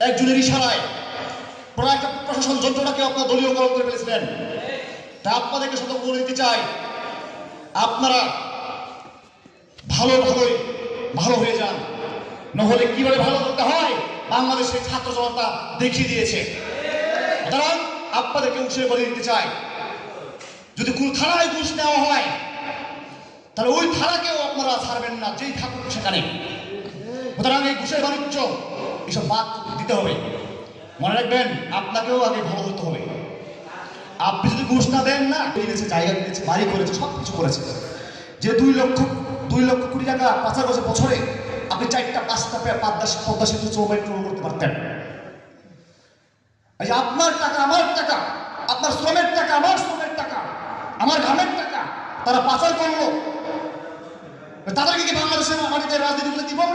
একজনের ইশারায় প্রায় একটা প্রশাসন যন্ত্রটাকে আপনার দলীয়করণ করে ফেলেছিলেন। তা আপনাদেরকে সতর্ক করে দিতে চাই। আপনারা ভালো ভালোই ভালো হয়ে যান। নহলে কীভাবে ভালো করতে হয়, বাংলাদেশের ছাত্র জনতা দেখিয়ে দিয়েছে। সুতরাং আপনাদেরকে উৎসাহ করে দিতে চাই। যদি কোন থানায় ঘুষ নেওয়া হয়, তাহলে ওই থানাকেও আপনারা ছাড়বেন না, যেই থাকুক সেখানে। সুতরাং এই ঘুষের বাণিজ্য এসব বাদ দিতে হবে। মনে রাখবেন, আপনাকেও আগে ভালো হতে হবে। আপনি যদি ঘুষ না দেন না কিনেছে জায়গা কিনেছে, বাড়ি করেছে সব কিছু করেছে। যে দুই লক্ষ দুই লক্ষ কোটি টাকা পাঁচার বছর বছরে, আপনি চারটা, পাঁচটা পে- পদ্মা সেতু চৌবাই করতে পারতেন। আপনার টাকা, আমার টাকা, আপনার শ্রমের টাকা, আমার শ্রমের টাকা, আমার ঘামের টাকা, তারা পাচার করল। তাদেরকে কি বাংলাদেশের মাটিতে রাজনীতি করে দিব